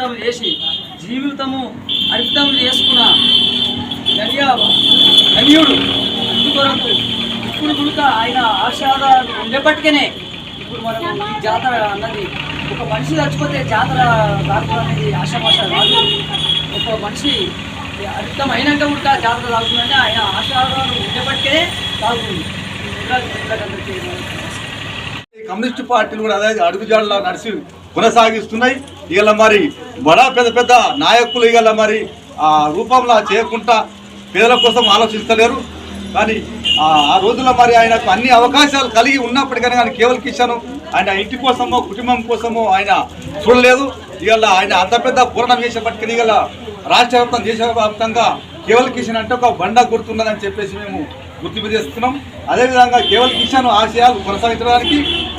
పోరాటం చేసి జీవితము అర్థం చేసుకున్న గడియ గడియుడు అందుకొరకు ఇప్పుడు కనుక ఆయన ఆశాదాలు ఉండేప్పటికనే ఇప్పుడు మనం ఈ జాతర అన్నది ఒక మనిషి చచ్చిపోతే జాతర దాటుకోవడం అనేది ఆశాభాష కాదు. ఒక మనిషి అర్థం అయినాక కూడా జాతర తాగుతుందంటే ఆయన ఆశాదాలు ఉండేప్పటికనే తాగుతుంది అందరికీ కమ్యూనిస్ట్ పార్టీలు కూడా అదే అడుగుజాడలా నడిచి కొనసాగిస్తున్నాయి. ఇలా మరి బడా పెద్ద పెద్ద నాయకులు ఇలా మరి ఆ రూపంలో చేయకుండా పేదల కోసం ఆలోచిస్తలేరు. కానీ ఆ రోజుల్లో మరి ఆయనకు అన్ని అవకాశాలు కలిగి ఉన్నప్పటికైనా కానీ కేవలం కిషన్ ఆయన ఇంటి కోసమో కుటుంబం కోసమో ఆయన చూడలేదు. ఇవాళ ఆయన అంత పెద్ద పూర్ణం చేసేపటికి ఇవాళ రాష్ట్ర వ్యాప్తం దేశవ్యాప్తంగా కేవలం కిషన్ అంటే ఒక బండ గుర్తున్నదని చెప్పేసి మేము గుర్తింపు చేస్తున్నాం. అదేవిధంగా కేవలం కిషన్ ఆశయాలు కొనసాగించడానికి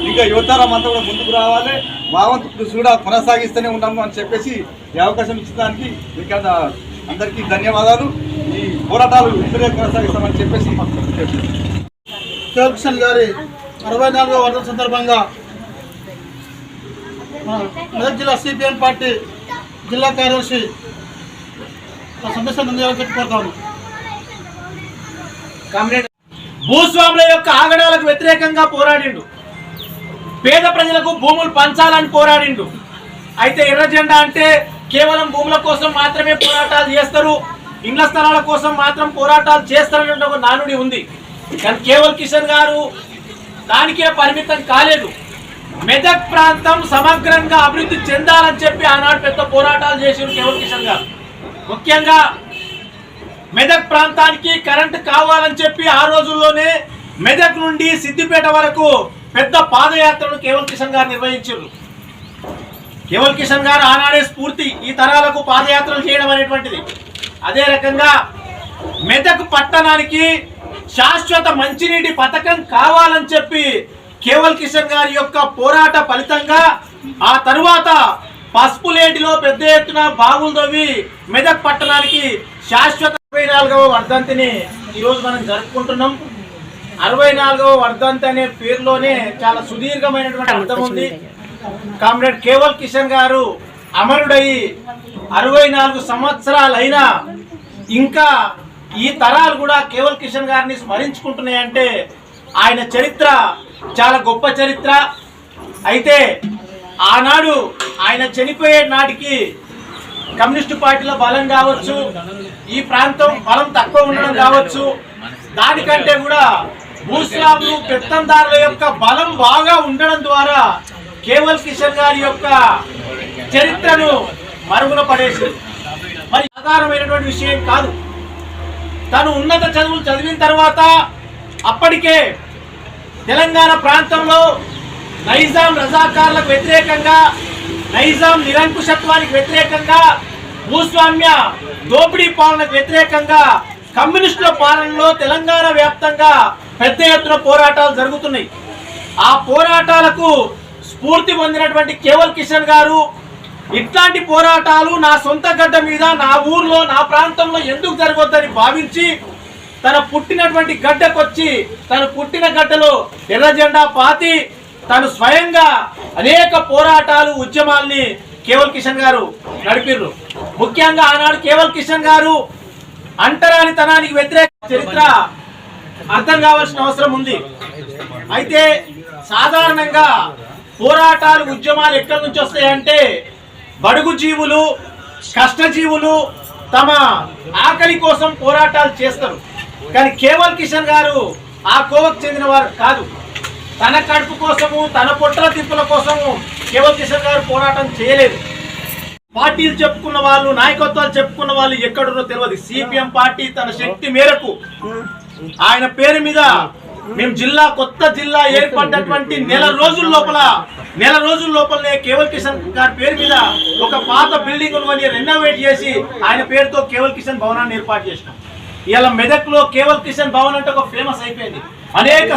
ఇంకా యువతరం అంతా కూడా ముందుకు రావాలి. మా వంతు కృషి కూడా కొనసాగిస్తూనే ఉన్నాము అని చెప్పేసి ఈ అవకాశం ఇచ్చడానికి మీకు అందరికీ ధన్యవాదాలు. ఈ పోరాటాలు ఇద్దరే కొనసాగిస్తామని చెప్పేసి మాకు గారి అరవై నాలుగో వర్ధన సందర్భంగా మన మెదక్ జిల్లా సిపిఎం పార్టీ జిల్లా కార్యదర్శి ఆ సమస్య ముందుగా పెట్టుకోతాను భూస్వాముల యొక్క ఆగడాలకు వ్యతిరేకంగా పోరాడిండు. పేద ప్రజలకు భూములు పంచాలని పోరాడిండు. అయితే ఎర్ర జెండా అంటే కేవలం భూముల కోసం మాత్రమే పోరాటాలు చేస్తారు ఇండ్ల స్థలాల కోసం మాత్రం పోరాటాలు చేస్తారనే ఒక నానుడి ఉంది. కానీ కేవల్ కిషన్ గారు దానికే పరిమితం కాలేదు. మెదక్ ప్రాంతం సమగ్రంగా అభివృద్ధి చెందాలని చెప్పి ఆనాడు పెద్ద పోరాటాలు చేసిండు కేవల్ కిషన్ గారు. ముఖ్యంగా మెదక్ ప్రాంతానికి కరెంట్ కావాలని చెప్పి ఆ రోజుల్లోనే మెదక్ నుండి సిద్దిపేట వరకు పెద్ద పాదయాత్రను కేవల్ కిషన్ గారు నిర్వహించారు. కేవల్ కిషన్ గారు ఆనాడే స్ఫూర్తి ఈ తరాలకు పాదయాత్రలు చేయడం అనేటువంటిది. అదే రకంగా మెదక్ పట్టణానికి శాశ్వత మంచినీటి పథకం కావాలని చెప్పి కేవల్ కిషన్ గారి యొక్క పోరాట ఫలితంగా ఆ తరువాత పసుపులేటిలో పెద్ద ఎత్తున బావులు తవ్వి మెదక్ పట్టణానికి శాశ్వత నాలుగవ వర్ధంతిని ఈరోజు మనం జరుపుకుంటున్నాం. అరవై నాలుగవ వర్ధంతి అనే పేరులోనే చాలా సుదీర్ఘమైనటువంటి అర్థం ఉంది. కామ్రేడ్ కేవల్ కిషన్ గారు అమరుడయి అరవై నాలుగు సంవత్సరాలైనా ఇంకా ఈ తరాలు కూడా కేవల్ కిషన్ గారిని స్మరించుకుంటున్నాయంటే ఆయన చరిత్ర చాలా గొప్ప చరిత్ర. అయితే ఆనాడు ఆయన చనిపోయే నాటికి కమ్యూనిస్టు పార్టీలో బలం కావచ్చు ఈ ప్రాంతం బలం తక్కువ ఉండడం కావచ్చు దానికంటే కూడా భూస్వాములు పెత్తందారుల యొక్క బలం బాగా ఉండడం ద్వారా కేవల్ కిషన్ గారి యొక్క చరిత్రను మరుగున పడేసింది మరి సాధారణమైనటువంటి విషయం కాదు. తను ఉన్నత చదువులు చదివిన తర్వాత అప్పటికే తెలంగాణ ప్రాంతంలో నైజాం రజాకార్లకు వ్యతిరేకంగా నైజాం నిరంకుశత్వానికి వ్యతిరేకంగా భూస్వామ్య దోపిడీ పాలనకు వ్యతిరేకంగా కమ్యూనిస్టుల పాలనలో తెలంగాణ వ్యాప్తంగా పెద్ద ఎత్తున పోరాటాలు జరుగుతున్నాయి. ఆ పోరాటాలకు స్ఫూర్తి పొందినటువంటి కేవల్ కిషన్ గారు ఇట్లాంటి పోరాటాలు నా సొంత గడ్డ మీద నా ఊర్లో నా ప్రాంతంలో ఎందుకు జరగొద్దని భావించి తన పుట్టినటువంటి గడ్డకొచ్చి తను పుట్టిన గడ్డలో ఎర్ర జెండా పాతి తాను స్వయంగా అనేక పోరాటాలు ఉద్యమాల్ని కేవల్ కిషన్ గారు నడిపిర్రు. ముఖ్యంగా ఆనాడు కేవల్ కిషన్ గారు అంటరానితనానికి వ్యతిరేక చరిత్ర అర్థం కావాల్సిన అవసరం ఉంది. అయితే సాధారణంగా పోరాటాలు ఉద్యమాలు ఎక్కడి నుంచి వస్తాయంటే బడుగు జీవులు కష్టజీవులు తమ ఆకలి కోసం పోరాటాలు చేస్తారు. కానీ కేవల్ కిషన్ గారు ఆ కోవకు చెందిన వారు కాదు. తన కడుపు కోసము తన పొట్టల తిప్పుల కోసము కేవల్ కిషన్ గారు పోరాటం చేయలేదు. పార్టీలు చెప్పుకున్న వాళ్ళు నాయకత్వాలు చెప్పుకున్న వాళ్ళు ఎక్కడున్నో తెలియదు సిపిఎం పార్టీ తన శక్తి మేరకు ఆయన పేరు మీద మేము జిల్లా కొత్త జిల్లా ఏర్పడినటువంటి నెల రోజుల లోపల నెల రోజుల లోపలనే కేవల్ కిషన్ గారి పేరు మీద ఒక పాత బిల్డింగ్ కొని రెనోవేట్ చేసి ఆయన పేరుతో కేవల్ కిషన్ భవనాన్ని ఏర్పాటు చేసినాం. ఇలా మెదక్లో కేవల్ కిషన్ భవన్ అంటే ఒక ఫేమస్ అయిపోయింది. అనేక